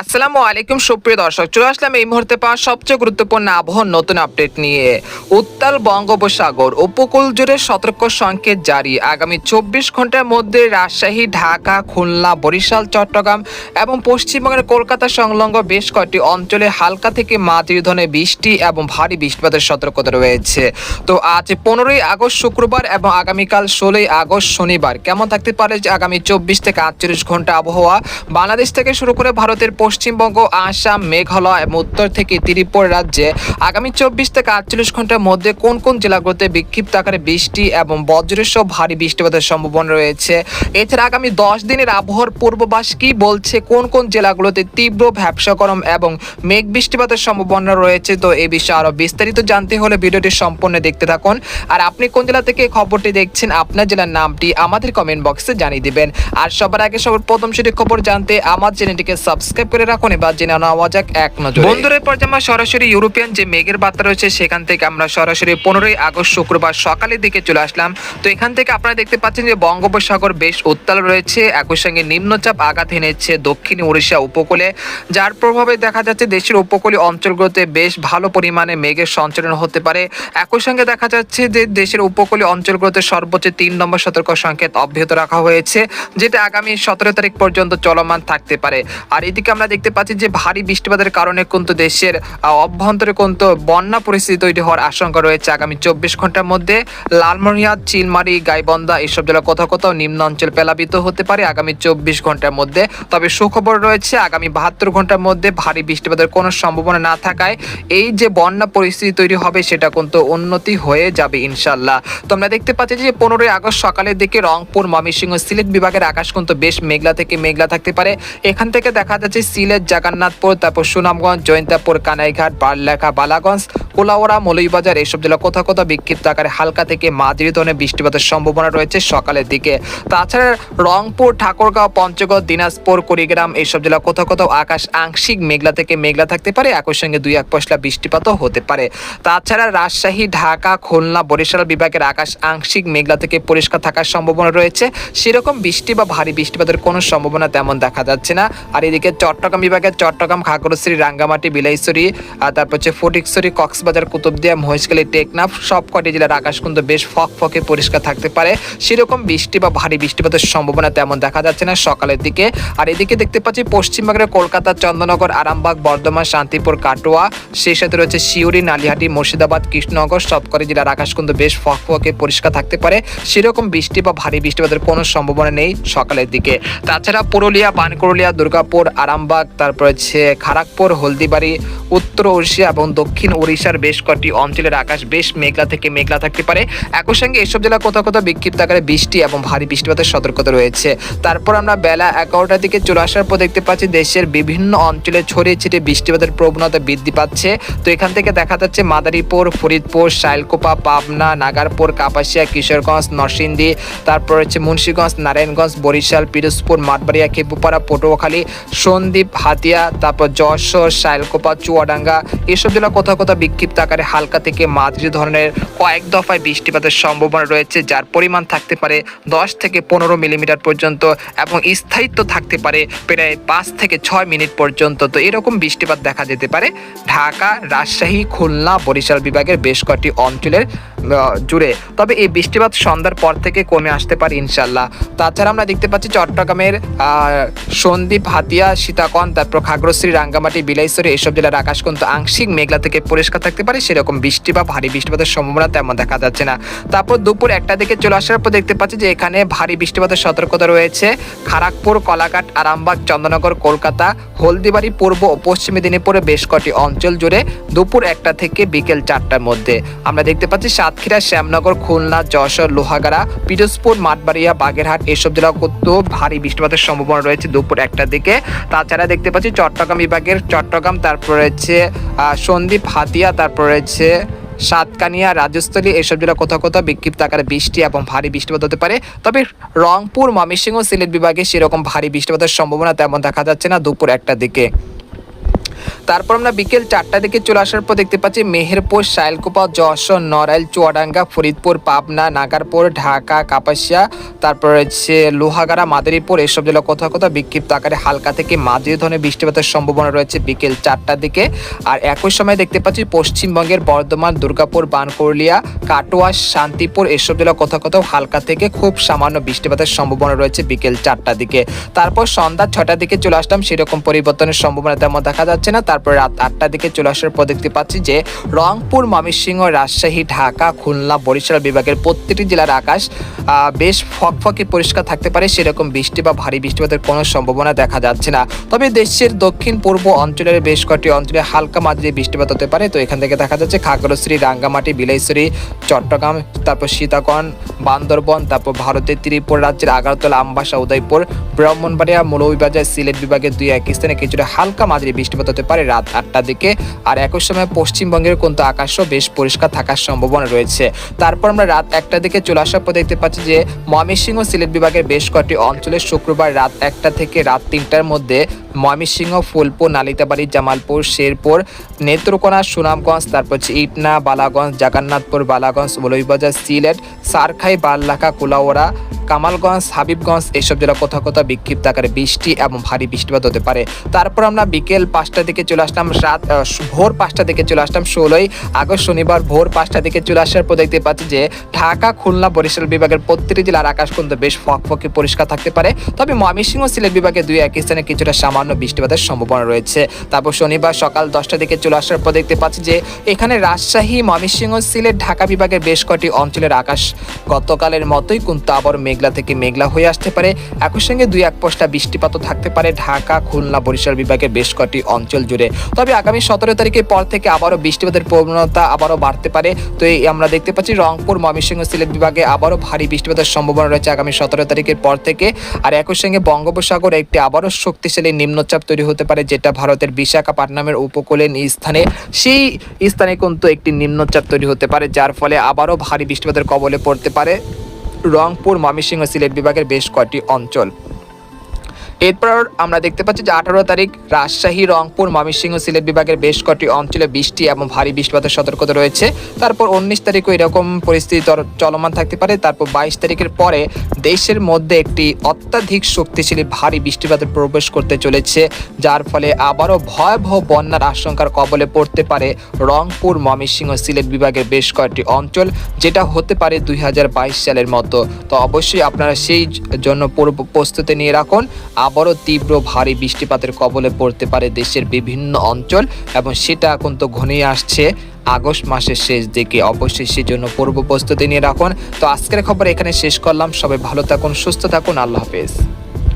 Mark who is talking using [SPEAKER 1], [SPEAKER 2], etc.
[SPEAKER 1] আসসালামু আলাইকুম, সুপ্রিয় দর্শক। চলে আসলাম এই মুহূর্তে পাওয়া সবচেয়ে গুরুত্বপূর্ণ আবহাওয়ার নতুন আপডেট নিয়ে। উত্তাল বঙ্গোপসাগর উপকূল জুড়ে সতর্ক সংকেত জারি। আগামী চব্বিশ ঘণ্টার মধ্যে রাজশাহী, ঢাকা, খুলনা, বরিশাল, চট্টগ্রাম এবং পশ্চিমবঙ্গের কলকাতা সংলগ্ন বেশ কয়েকটি অঞ্চলে হালকা থেকে মাঝারি ধরনের বৃষ্টি এবং ভারী বৃষ্টিপাতের সতর্কতা রয়েছে। তো আজ পনেরোই আগস্ট শুক্রবার এবং আগামীকাল ষোলোই আগস্ট শনিবার কেমন থাকতে পারে যে আগামী চব্বিশ থেকে আটচল্লিশ ঘণ্টা আবহাওয়া? বাংলাদেশ থেকে শুরু করে ভারতের পশ্চিমবঙ্গ, আসাম, মেঘালয় এবং উত্তর থেকে ত্রিপুরা রাজ্যে আগামী চব্বিশ থেকে আটচল্লিশ ঘণ্টার মধ্যে কোন কোন জেলাগুলোতে বিক্ষিপ্ত আকারে বৃষ্টি এবং বজ্রের সহ ভারী বৃষ্টিপাতের সম্ভাবনা রয়েছে? এছাড়া আগামী দশ দিনের আবহাওয়ার পূর্বাভাস কি বলছে? কোন কোন জেলাগুলোতে তীব্র ব্যবসা গরম এবং মেঘ বৃষ্টিপাতের সম্ভাবনা রয়েছে? তো এই বিষয়ে আরও বিস্তারিত জানতে হলে ভিডিওটি সম্পূর্ণ দেখতে থাকুন। আর আপনি কোন জেলা থেকে খবরটি দেখছেন, আপনার জেলার নামটি আমাদের কমেন্ট বক্সে জানিয়ে দিবেন। আর সবার আগে সবার প্রথম সেটি খবর জানতে আমার চ্যানেলটিকে সাবস্ক্রাইব করে রাখুন, এবার জেনে নেওয়া যাক এক নজর। বন্ধুদের পর আমরা সরাসরি ইউরোপিয়ান যে মেঘের বার্তা রয়েছে, সেখান থেকে আমরা সরাসরি পনেরোই আগস্ট শুক্রবার সকালের দিকে চলে আসলাম। তো এখান থেকে আপনারা দেখতে পাচ্ছেন যে বঙ্গোপসাগর বেশ উত্তাল রয়েছে, একই সঙ্গে নিম্নচাপ আঘাত এনেছে দক্ষিণ উড়িষ্যা উপকূলে, যার প্রভাবে দেখা যাচ্ছে দেশের উপকূলীয় অঞ্চলগুলোতে বেশ ভালো পরিমাণে মেঘের সঞ্চালন হতে পারে। একই সঙ্গে দেখা যাচ্ছে যে দেশের উপকূলীয় অঞ্চলগুলোতে সর্বোচ্চ তিন নম্বর সতর্ক সংকেত অব্যাহত রাখা হয়েছে, যেটা আগামী সতেরো তারিখ পর্যন্ত চলমান থাকতে পারে। আর এদিকে আমরা দেখতে পাচ্ছি যে ভারী বৃষ্টিপাতের কারণে কিন্তু দেশের অভ্যন্তরে কিন্তু বন্যা পরিস্থিতি তৈরি হওয়ার আশঙ্কা রয়েছে আগামী চব্বিশ ঘণ্টার মধ্যে। লালমনিরহাট, চিলমারি, গাইবন্ধা এসব জেলা কোথাও কোথাও নিম্ন অঞ্চল প্লাবিত হতে পারে আগামী চব্বিশ ঘণ্টার মধ্যে। তবে সুখবর রয়েছে আগামী বাহাত্তর ঘণ্টার মধ্যে ভারী বৃষ্টিপাতের কোনো সম্ভাবনা না থাকায় এই যে বন্যা পরিস্থিতি তৈরি হবে সেটা কিন্তু উন্নতি হয়ে যাবে ইনশাল্লাহ তো আমরা দেখতে পাচ্ছি যে পনেরোই আগস্ট সকালের দিকে রংপুর, ময়মনসিংহ সিলেট বিভাগের আকাশ কিন্তু বেশ মেঘলা থেকে মেঘলা থাকতে পারে। এখান থেকে দেখা যাচ্ছে সিলেট জাগান্নাথপুর তারপর সুনামগঞ্জ, জয়ন্তাপুর, কানাইঘাট, বারলেখা, বালাগঞ্জ, কোলাওড়া, মৌলভীবাজার এইসব জেলা কোথাও কোথাও বিক্ষিপ্ত আকারে হালকা থেকে মাঝারি ধরনের বৃষ্টিপাতের সম্ভাবনা রয়েছে সকালের দিকে। তাছাড়া রংপুর, ঠাকুরগাঁও, পঞ্চগড়, দিনাজপুর, কুড়িগ্রাম এইসব জেলা কোথাও কোথাও আকাশ আংশিক মেঘলা থেকে মেঘলা থাকতে পারে। একই সঙ্গে দুই এক পশলা বৃষ্টিপাতও হতে পারে। তাছাড়া রাজশাহী, ঢাকা, খুলনা, বরিশাল বিভাগের আকাশ আংশিক মেঘলা থেকে পরিষ্কার থাকার সম্ভাবনা রয়েছে। সেরকম বৃষ্টি বা ভারী বৃষ্টিপাতের কোনো সম্ভাবনা তেমন দেখা যাচ্ছে না। আর এদিকে চট্টগ্রাম বিভাগের চট্টগ্রাম খাগড়শ্রী রাঙ্গামাটি, বিলাইছড়ি, আর তারপর হচ্ছে ফটিকছড়ি, কক্সবাজার, কুতুবদিয়া, মহেশখালী, টেকনাফ সব কটি জেলার আকাশ কিন্তু বেশ ফক ফকে পরিষ্কার থাকতে পারে। সেরকম বৃষ্টি বা ভারী বৃষ্টিপাতের সম্ভাবনা তেমন দেখা যাচ্ছে না সকালের দিকে। আর এদিকে দেখতে পাচ্ছি পশ্চিমবঙ্গের কলকাতা, চন্দ্রনগর, আরামবাগ, বর্ধমান, শান্তিপুর, কাটোয়া, সেই সাথে রয়েছে শিউরি নালিহাটি, মুর্শিদাবাদ, কৃষ্ণনগর সবকটি জেলার আকাশ কিন্তু বেশ ফক ফকে পরিষ্কার থাকতে পারে। সেরকম বৃষ্টি বা ভারী বৃষ্টিপাতের কোনো সম্ভাবনা নেই সকালের দিকে। তাছাড়া পুরুলিয়া বানকুরুলিয়া দুর্গাপুর আরামবাগ তারপর হচ্ছে খড়গপুর হলদিবাড়ি, উত্তর উড়িষ্যা এবং দক্ষিণ উড়িষ্যার বেশ কয়েকটি অঞ্চলের আকাশ বেশ মেঘলা থেকে মেঘলা থাকতে পারে। একই সঙ্গে এসব জেলা কোথাও কোথাও বিক্ষিপ্ত আকারে বৃষ্টি এবং ভারী বৃষ্টিপাতের সতর্কতা রয়েছে। তারপর আমরা বেলা এগারোটার দিকে চলে আসার পর দেখতে পাচ্ছি, দেশের বিভিন্ন অঞ্চলে ছড়িয়ে ছিটিয়ে বৃষ্টিপাতের প্রবণতা বৃদ্ধি পাচ্ছে। তো এখান থেকে দেখা যাচ্ছে, মাদারীপুর, ফরিদপুর, শাইলকোপা, পাবনা নাগারপুর কাপাসিয়া, কিশোরগঞ্জ, নরসিংদী, তারপর হচ্ছে মুন্সীগঞ্জ, নারায়ণগঞ্জ, বরিশাল, পিরোজপুর, মাঠবাড়িয়া, খেপুপাড়া, পটুয়াখালী সন্দ্বীপ হাতিয়া, তারপর যশোর, শাইলকোপা, চুয়াডাঙ্গা, এসব জেলা কোথাও কোথাও বিক্ষিপ্ত আকারে হালকা থেকে মাঝারি ধরনের কয়েক দফায় বৃষ্টিপাতের সম্ভাবনা রয়েছে, যার পরিমাণ থাকতে পারে দশ থেকে পনেরো মিলিমিটার পর্যন্ত এবং স্থায়িত্ব থাকতে পারে প্রায় পাঁচ থেকে ছয় মিনিট পর্যন্ত। তো এরকম বৃষ্টিপাত দেখা যেতে পারে। ঢাকা, রাজশাহী, খুলনা, বরিশাল বিভাগের বেশ কয়েকটি অঞ্চলের জুড়ে। তবে এই বৃষ্টিপাত সন্ধ্যার পর থেকে কমে আসতে পারে ইনশাল্লাহ। তাছাড়া আমরা দেখতে পাচ্ছি চট্টগ্রামের আহ, সন্দ্বীপ হাতিয়া সীতাকন তারপর খাগড়শ্রী রাঙ্গামাটি বিলাইছড়ি এসব জেলার আকাশ কিন্তু আংশিক মেঘলা থেকে পরিষ্কার থাকতে পারে। সেরকম বৃষ্টি বা ভারী বৃষ্টিপাতের সম্ভাবনা তেমন দেখা যাচ্ছে না। তারপর দুপুর একটা দিকে চলে আসার পর দেখতে পাচ্ছি যে এখানে ভারী বৃষ্টিপাতের সতর্কতা রয়েছে। খড়গপুর কলাঘাট আরামবাগ চন্দ্রনগর কলকাতা হলদিবাড়ি পূর্ব ও পশ্চিম মেদিনীপুরে বেশ কটি অঞ্চল জুড়ে দুপুর একটা থেকে বিকেল চারটার মধ্যে। আমরা দেখতে পাচ্ছি সাতক্ষীরা শ্যামনগর খুলনা যশোর লোহাগাড়া পিরোজপুর মাঠবাড়িয়া বাগেরহাট এসব জেলা করতেও ভারী বৃষ্টিপাতের সম্ভাবনা রয়েছে দুপুর একটার দিকে। তাছাড়া দেখতে পাচ্ছি চট্টগ্রাম বিভাগের চট্টগ্রাম তারপর রয়েছে আহ, সন্দ্বীপ হাতিয়া তারপর রয়েছে সাতকানিয়া রাজস্থলী এসব জেলা কোথাও কোথাও বিক্ষিপ্ত আকারে বৃষ্টি এবং ভারী বৃষ্টিপাত হতে পারে। তবে রংপুর ময়মনসিংহ সিলেট বিভাগে সেরকম ভারী বৃষ্টিপাতের সম্ভাবনা তেমন দেখা যাচ্ছে না দুপুর একটার দিকে। তারপর আমরা বিকেল চারটা দিকে চলে আসার পর দেখতে পাচ্ছি মেহেরপুর, শাইলকুপা, যশোর, নড়াইল, চুয়াডাঙ্গা, ফরিদপুর, পাবনা, নাগারপুর, ঢাকা, কাপাসিয়া, তারপর হচ্ছে লোহাগাড়া, মাদারীপুর, এসব জেলা কোথাও কোথাও বিক্ষিপ্ত আকারে হালকা থেকে মাঝারি ধরনের বৃষ্টিপাতের সম্ভাবনা রয়েছে বিকেল চারটার দিকে। আর একই সময় দেখতে পাচ্ছি পশ্চিমবঙ্গের বর্ধমান, দুর্গাপুর বানকরলিয়া কাটোয়া, শান্তিপুর, এসব জেলা কোথাও কোথাও হালকা থেকে খুব সামান্য বৃষ্টিপাতের সম্ভাবনা রয়েছে বিকেল চারটার দিকে। তারপর সন্ধ্যা ছটার দিকে চলে আসলাম, সেরকম পরিবর্তনের সম্ভাবনা তেমন দেখা যাচ্ছে না। তারপর রাত আটটার দিকে চলে আসার পর দেখতে পাচ্ছি যে রংপুর, ময়মনসিংহ, রাজশাহী, ঢাকা, খুলনা, বরিশাল বিভাগের প্রত্যেকটি জেলার আকাশ বেশ ফকফকে পরিষ্কার থাকতে পারে। সেরকম বৃষ্টি বা ভারী বৃষ্টিপাতের কোনো সম্ভাবনা দেখা যাচ্ছে না। তবে দেশের দক্ষিণ, পূর্ব অঞ্চলের বেশ কয়েকটি অঞ্চলে হালকা মাঝারি বৃষ্টিপাত হতে পারে। তো এখান থেকে দেখা যাচ্ছে খাগড়শ্রী রাঙ্গামাটি, বিলাইছড়ি, চট্টগ্রাম, তারপর সীতাকন, বান্দরবন, তারপর ভারতের ত্রিপুরা রাজ্যের আগারতলা, আমবাসা, উদয়পুর, ব্রাহ্মণবাড়িয়া, মৌলভীবাজার, সিলেট বিভাগের দুই এক স্থানে কিছুটা হালকা মাঝারি বৃষ্টিপাত হতে পারে। রাত আটটার দিকে। আর একই সময় পশ্চিমবঙ্গের কিন্তু আকাশও বেশ পরিষ্কার থাকার সম্ভাবনা রয়েছে। তারপর আমরা রাত একটার দিকে চলে আসার পর দেখতে পাচ্ছি যে ময়মনসিংহ সিলেট বিভাগের বেশ কয়েকটি অঞ্চলে শুক্রবার রাত একটা থেকে রাত তিনটার মধ্যে ময়মনসিংহ, ফুলপুর, নালিতাবাড়ি, জামালপুর, শেরপুর, নেত্রকোনা, সুনামগঞ্জ, তারপর হচ্ছে ইটনা, বালাগঞ্জ, জাগান্নাথপুর, বালাগঞ্জ মৌলভীবাজার সিলেট, সারখাই বাল্লাখা কুলাওড়া, কামালগঞ্জ, হাবিবগঞ্জ, এসব জেলা কোথাও কোথাও বিক্ষিপ্ত আকারে বৃষ্টি এবং ভারী বৃষ্টিপাত হতে পারে। তারপর আমরা বিকেল পাঁচটা দিকে চলে আসলাম, রাত ভোর পাঁচটা দিকে চলে আসলাম, ষোলোই আগস্ট, শনিবার ভোর পাঁচটা দিকে চলে আসার পর দেখতে পাচ্ছি যে ঢাকা, খুলনা, বরিশাল বিভাগের প্রত্যেকটি জেলার আকাশ কিন্তু বেশ ফকফকে পরিষ্কার থাকতে পারে। তবে ময়মনসিংহ, সিলেট বিভাগে দুই এক স্থানে কিছুটা সামান্য বৃষ্টিপাতের সম্ভাবনা রয়েছে। তারপর শনিবার সকাল দশটা দিকে চলে আসার পর দেখতে পাচ্ছি যে এখানে রাজশাহী, ময়মনসিংহ, সিলেট, ঢাকা বিভাগের বেশ কয়েকটি অঞ্চলের আকাশ। গতকালের মতোই কিন্তু আবার মেঘলা থেকে মেঘলা হয়ে আসতে পারে। একই সঙ্গে দুই এক পশটা বৃষ্টিপাতও থাকতে পারে ঢাকা, খুলনা, বরিশাল বিভাগের বেশ কয়েকটি অঞ্চল জুড়ে। তবে আগামী সতেরো তারিখের পর থেকে আবারও বৃষ্টিপাতের প্রবণতা আবারও বাড়তে পারে। তো এই আমরা দেখতে পাচ্ছি রংপুর, ময়মনসিংহ, সিলেট বিভাগে আবারও ভারী বৃষ্টিপাতের সম্ভাবনা রয়েছে আগামী সতেরো তারিখের পর থেকে। আর একই সঙ্গে বঙ্গোপসাগর একটি আবারও শক্তিশালী নিম্নচাপ তৈরি হতে পারে, যেটা ভারতের বিশাখাপাটনামের উপকূলের স্থানে, সেই স্থানে কিন্তু একটি নিম্নচাপ তৈরি হতে পারে, যার ফলে আবারও ভারী বৃষ্টিপাতের কবলে পড়তে পারে রংপুর, ময়মনসিংহ সিলেট বিভাগের বেশ কয়েকটি অঞ্চল। এরপর আমরা দেখতে পাচ্ছি যে আঠারো তারিখ রাজশাহী, রংপুর, ময়মনসিংহ সিলেট বিভাগের বেশ কয়েকটি অঞ্চলে বৃষ্টি এবং ভারী বৃষ্টিপাতের সতর্কতা রয়েছে। তারপর উনিশ তারিখও এরকম পরিস্থিতি চলমান থাকতে পারে। তারপর বাইশ তারিখের পরে দেশের মধ্যে একটি অত্যাধিক শক্তিশালী ভারী বৃষ্টিপাতের প্রবেশ করতে চলেছে, যার ফলে আবারও ভয়াবহ বন্যার আশঙ্কার কবলে পড়তে পারে রংপুর, ময়মনসিংহ সিলেট বিভাগের বেশ কয়েকটি অঞ্চল, যেটা হতে পারে দুই হাজার বাইশ সালের মতো। তো অবশ্যই আপনারা সেই জন্য পূর্ব প্রস্তুতি নিয়ে রাখুন। আবারও তীব্র ভারী বৃষ্টিপাতের কবলে পড়তে পারে দেশের বিভিন্ন অঞ্চল এবং সেটা এখন তো ঘনিয়ে আসছে আগস্ট মাসের শেষ দিকে। অবশ্যই সেই জন্য পূর্ব প্রস্তুতি নিয়ে রাখুন। তো আজকের খবর এখানে শেষ করলাম। সবাই ভালো থাকুন, সুস্থ থাকুন। আল্লাহ হাফেজ।